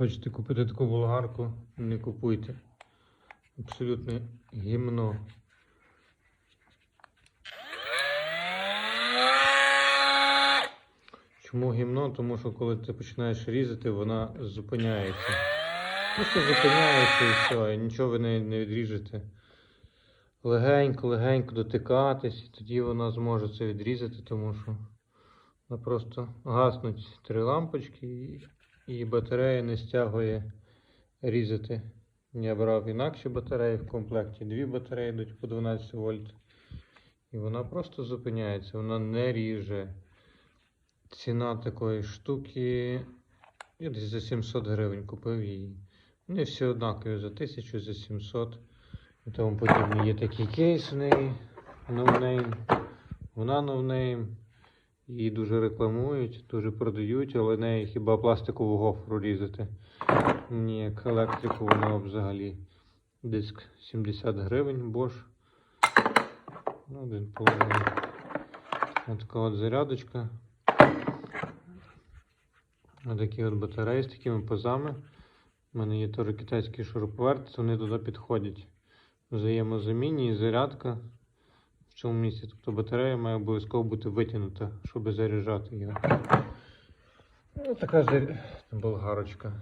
Хочете купити таку болгарку, не купуйте. Абсолютне гімно. Чому гімно? Тому що коли ти починаєш різати, вона зупиняється. Просто зупиняється і все, і нічого ви не, не відріжете. Легенько, легенько дотикатись, і тоді вона зможе це відрізати, тому що вона просто гаснуть три лампочки і, і батарея не стягує різати. Я брав інакші батареї в комплекті. Дві батареї йдуть по 12 вольт. І вона просто зупиняється, вона не ріже. Ціна такої штуки. Я десь за 700 гривень купив її. Вони всі однакові за 1000, за 700 і тому подібне. Є такий кейс в неї, ноунейм. Вона ноунейм. Її дуже рекламують, дуже продають, але неї хіба пластикову гофру різати. Ні, як електрику вона взагалі. Диск 70 гривень, Bosch. Ну, один половина. Ось така от зарядочка. Ось такі от батареї з такими пазами. У мене є теж китайський шуруповерт, вони туди підходять. Взаємозамінні і зарядка цьому місці. Тобто батарея має обов'язково бути витягнута, щоб заряджати його. Ну, така ж болгарочка.